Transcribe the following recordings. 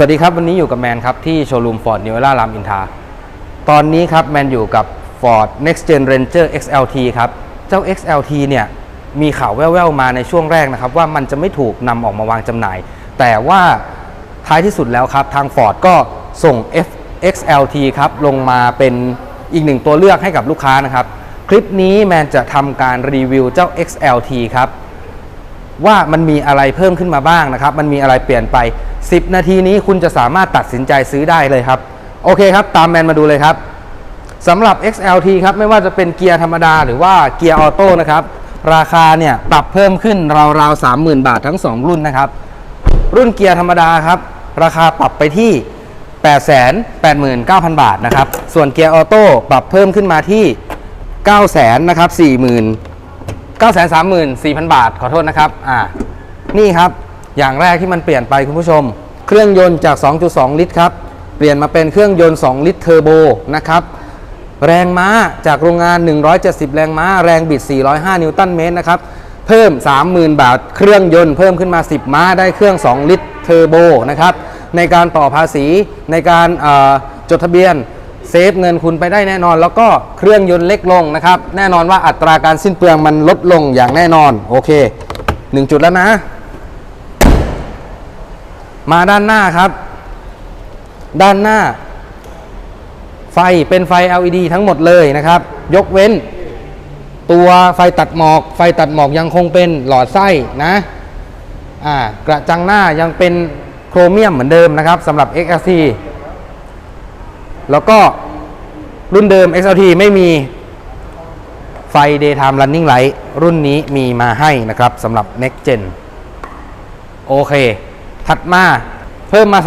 สวัสดีครับ วันนี้อยู่กับแมนครับ ที่โชว์รูม Ford New Era รามอินทราตอนนี้ครับ แมนอยู่กับ Ford Next Gen Ranger XLT ครับ เจ้า XLT เนี่ย มีข่าวแว่วๆมาในช่วงแรกนะครับ ว่ามันจะไม่ถูกนำออกมาวางจำหน่าย แต่ว่าท้ายที่สุดแล้วครับ ทาง Ford ก็ส่ง F XLT ครับ ลงมาเป็นอีกหนึ่งตัวเลือกให้กับลูกค้านะครับ คลิปนี้แมนจะทำการรีวิวเจ้า XLT ครับ ว่ามันมีอะไรเพิ่มขึ้นมาบ้างนะครับ มันมีอะไรเปลี่ยนไป 10 นาทีนี้คุณจะสามารถตัดสินใจซื้อได้เลยครับ โอเคครับ ตามแมนมาดูเลยครับสำหรับ XLT ครับ ไม่ว่าจะเป็นเกียร์ธรรมดาหรือว่าเกียร์ออโต้นะครับ ราคาเนี่ยปรับเพิ่มขึ้นราวๆ 30,000 บาททั้ง 2 รุ่นนะครับ รุ่นเกียร์ธรรมดาครับ ราคาปรับไปที่ 889,000 บาทนะครับ ส่วนเกียร์ออโต้ปรับเพิ่มขึ้นมาที่ 900,000นะครับ40,000 934,000 บาท ขอโทษนะครับ อ่า นี่ครับ อย่างแรกที่มันเปลี่ยนไปคุณผู้ชม เครื่องยนต์จาก 2.2 ลิตรครับ เปลี่ยนมาเป็นเครื่องยนต์ 2 ลิตรเทอร์โบนะครับ แรงม้าจากโรงงาน 170 แรงม้า แรงบิด 405 นิวตันเมตรนะครับ เพิ่ม 30,000 บาท เครื่องยนต์เพิ่มขึ้นมา 10 ม้า ได้เครื่อง 2 ลิตรเทอร์โบนะครับ ในการต่อภาษี ในการจดทะเบียน เซฟเงินคุณไปได้แน่นอน แล้วก็เครื่องยนต์เล็กลงนะครับ แน่นอนว่าอัตราการสิ้นเปลืองมันลดลงอย่างแน่นอน โอเค 1 จุดแล้วนะ มาด้านหน้าครับ ด้านหน้า ไฟเป็นไฟ LED ทั้งหมดเลยนะครับ ยกเว้น ตัวไฟตัดหมอก ไฟตัดหมอกยังคงเป็นหลอดไส้นะอ่ากระจังหน้ายังเป็นโครเมียมเหมือนเดิมนะครับสำหรับ XLT แล้วก็รุ่นเดิม XLT ไม่มีไฟ Daytime Running Light รุ่นนี้มีมาให้นะครับสำหรับ Next Gen โอเค ถัดมาเพิ่มมา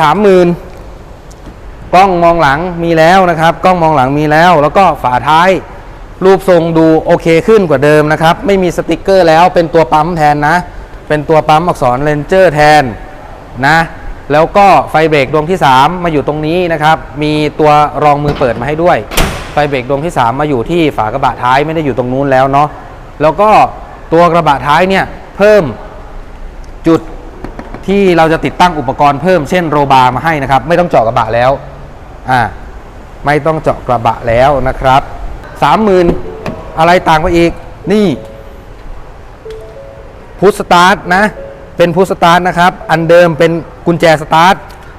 30,000 กล้องมองหลังมีแล้วนะครับ กล้องมองหลังมีแล้ว แล้วก็ฝาท้ายรูปทรงดูโอเคขึ้นกว่าเดิมนะครับ ไม่มีสติกเกอร์แล้วเป็นตัวปั๊มแทนนะ เป็นตัวปั๊มอักษรเลนเจอร์แทนนะ แล้วก็ไฟเบรกดวงที่ 3 มาอยู่ตรงนี้นะครับ มีตัวรองมือเปิดมาให้ด้วย ไฟเบรกดวงที่ 3 มาอยู่ที่ฝากระบะท้ายไม่ได้อยู่ตรงนู้นแล้วเนาะ แล้วก็ตัวกระบะท้ายเนี่ยเพิ่มจุดที่เราจะติดตั้งอุปกรณ์เพิ่มเช่นโรบาร์มาให้นะครับ ไม่ต้องเจาะกระบะแล้วอ่าไม่ต้องเจาะกระบะแล้วนะครับสามหมื่นอะไรต่างไปอีกนี่พุชสตาร์ทนะ เป็นพุชสตาร์ทนะครับ อันเดิมเป็น กุญแจสตาร์ท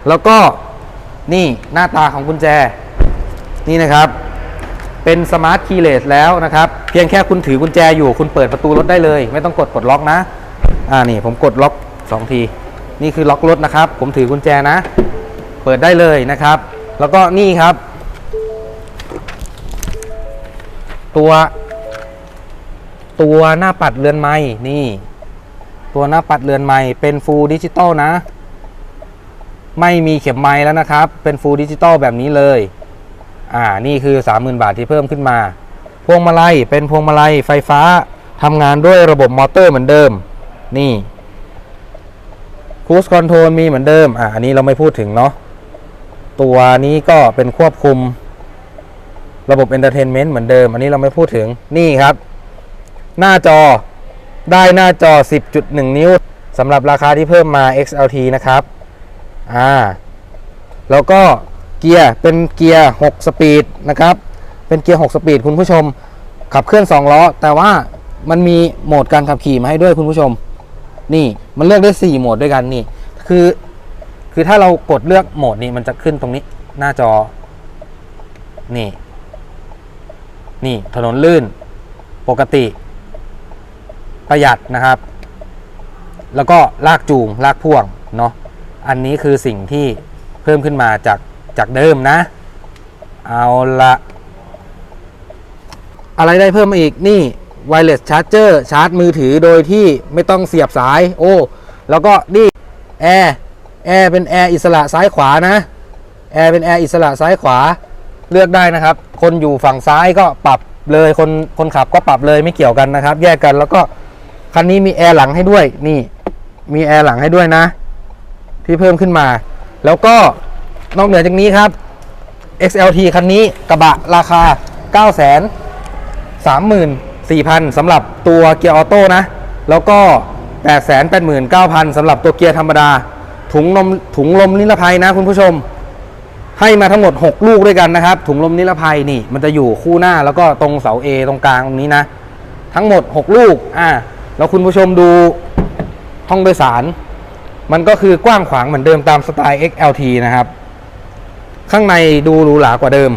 แล้วก็นี่หน้าตาของกุญแจนี่นะครับ เป็นสมาร์ทคีย์เลสแล้วนะครับ เพียงแค่คุณถือกุญแจอยู่คุณเปิดประตูรถได้เลย ไม่ต้องกดกดล็อกนะอ่านี่ผมกดล็อก 2 ที นี่คือล็อกรถนะครับ ผมถือกุญแจนะ เปิดได้เลยนะครับ แล้วก็นี่ครับ ตัว ตัวหน้าปัดเรือนไม้นี่ ตัวหน้าปัดเรือนไม้เป็นฟูลดิจิตอลนะ ไม่มีเข็มไม้แล้วนะครับ เป็นฟูลดิจิตอลแบบนี้เลย อ่า นี่คือ 30,000 บาทที่เพิ่มขึ้นมา พวงมาลัย เป็นพวงมาลัยไฟฟ้าทำงานด้วยระบบมอเตอร์เหมือนเดิม นี่คูสคอนโทรลมีเหมือนเดิม อ่าอันนี้เราไม่พูดถึงเนาะ ตัวนี้ก็เป็นควบคุมระบบเอนเตอร์เทนเมนต์เหมือนเดิม อันนี้เราไม่พูดถึง นี่ครับ หน้าจอ ได้หน้าจอ 10.1 นิ้วสำหรับราคาที่เพิ่มมา XLT นะครับ อ่าแล้วก็เกียร์เป็นเกียร์6สปีดนะครับเป็นเกียร์6สปีดคุณผู้ชม ขับเคลื่อน2ล้อ แต่ว่ามันมีโหมดการขับขี่มาให้ด้วยคุณผู้ชม นี่มันเลือกได้ 4 โหมดด้วยกันนี่ คือ คือถ้าเรากดเลือกโหมดนี้มันจะขึ้นตรงนี้หน้าจอ นี่ นี่ถนนลื่น ปกติ ประหยัดนะครับ แล้วก็ลากจูงลากพ่วงเนาะ อันนี้คือสิ่งที่เพิ่มขึ้นมาจากจากเดิมนะ เอาละอะไรได้เพิ่มมาอีกนี่ wireless charger ชาร์จมือถือโดยที่ไม่ต้องเสียบสาย โอ้ แล้วก็นี่แอร์แอร์เป็นแอร์อิสระซ้ายขวานะแอร์เป็นแอร์อิสระซ้ายขวาเลือกได้นะครับ คนอยู่ฝั่งซ้ายก็ปรับเลยคนคนขับก็ปรับเลยไม่เกี่ยวกันนะครับ แยกกันแล้วก็คันนี้มีแอร์หลังให้ด้วยนี่ มีแอร์หลังให้ด้วยนะ ที่เพิ่มขึ้นมา แล้วก็นอกเหนือจากนี้ครับ XLT คันนี้กระบะราคา 9 3 4 0 0 0สำหรับตัวเกียร์ออโต้นะ แล้วก็ 8 8 9 0 0 0สำหรับตัวเกียร์ธรรมดา ถุงนมถุงลมนิรภัยนะคุณผู้ชม ให้มาทั้งหมด 6 ลูกด้วยกันนะครับ ถุงลมนิรภัยนี่ มันจะอยู่คู่หน้าแล้วก็ตรงเสา A ตรงกลางตรงนี้นะ ทั้งหมด 6 ลูกอ่าแล้วคุณผู้ชมดูห้องโดยสาร มันก็คือกว้างขวางเหมือนเดิมตามสไตล์ XLT นะครับ ข้างในดูหรูหรากว่าเดิม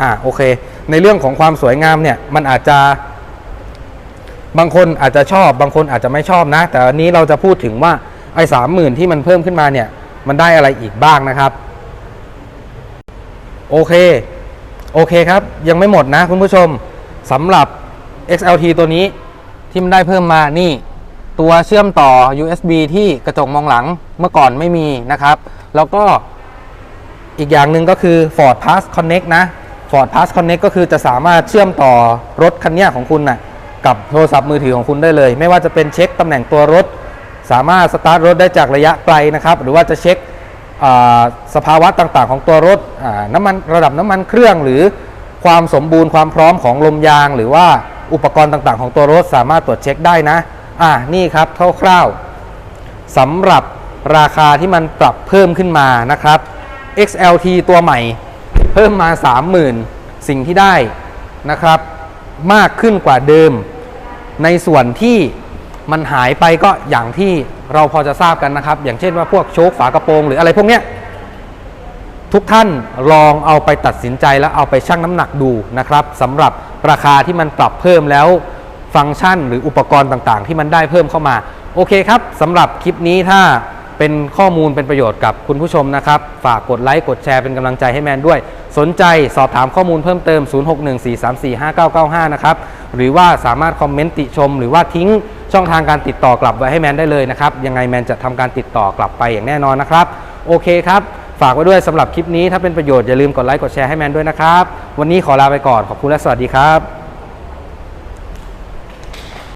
อ่าโอเค ในเรื่องของความสวยงามเนี่ย มันอาจจะ บางคนอาจจะชอบ บางคนอาจจะไม่ชอบนะ แต่อันนี้เราจะพูดถึงว่าไอ้สามหมื่นที่มันเพิ่มขึ้นมาเนี่ย มันได้อะไรอีกบ้างนะครับ โอเค โอเคครับ ยังไม่หมดนะคุณผู้ชมสำหรับ XLT ตัวนี้ที่มันได้เพิ่มมานี่ ตัวเชื่อมต่อ USB ที่กระจกมองหลังเมื่อก่อนไม่มีนะครับ แล้วก็อีกอย่างหนึ่งก็คือ Ford Pass Connect นะ Ford Pass Connect ก็คือจะสามารถเชื่อมต่อรถคันนี้ของคุณนะ่ะกับโทรศัพท์มือถือของคุณได้เลย ไม่ว่าจะเป็นเช็คตำแหน่งตัวรถ สามารถสตาร์ทรถได้จากระยะไกลนะครับ หรือว่าจะเช็คสภาวะต่างๆ ของตัวรถน้ำมันระดับน้ำมันเครื่องหรือความสมบูรณ์ความพร้อมของลมยาง หรือว่าอุปกรณ์ต่างๆ ของตัวรถสามารถตรวจเช็คได้นะ อ่านี่ครับคร่าวๆสำหรับราคาที่มันปรับเพิ่มขึ้นมานะครับ XLT ตัวใหม่เพิ่มมา 30,000 สิ่งที่ได้นะครับ มากขึ้นกว่าเดิม ในส่วนที่มันหายไปก็อย่างที่เราพอจะทราบกันนะครับ อย่างเช่นว่าพวกโชคฝากระโปรงหรืออะไรพวกเนี้ยทุกท่านลองเอาไปตัดสินใจแล้วเอาไปชั่งน้ำหนักดูนะครับสำหรับราคาที่มันปรับเพิ่มแล้ว ฟังก์ชัน หรืออุปกรณ์ต่างๆ ที่มันได้เพิ่มเข้ามา โอเคครับสำหรับคลิปนี้ถ้าเป็นข้อมูลเป็นประโยชน์กับคุณผู้ชมนะครับ ฝากกดไลค์ กดแชร์เป็นกำลังใจให้แมนด้วย สนใจสอบถามข้อมูลเพิ่มเติม 0614345995 นะครับ หรือว่าสามารถคอมเมนต์ติชม หรือว่าทิ้งช่องทางการติดต่อกลับไว้ให้แมนได้เลยนะครับ ยังไงแมนจะทำการติดต่อกลับไปอย่างแน่นอนนะครับ โอเคครับ ฝากไว้ด้วยสำหรับคลิปนี้ถ้าเป็นประโยชน์อย่าลืมกดไลค์กดแชร์ให้แมนด้วยนะครับ วันนี้ขอลาไปก่อนขอบคุณและสวัสดีครับ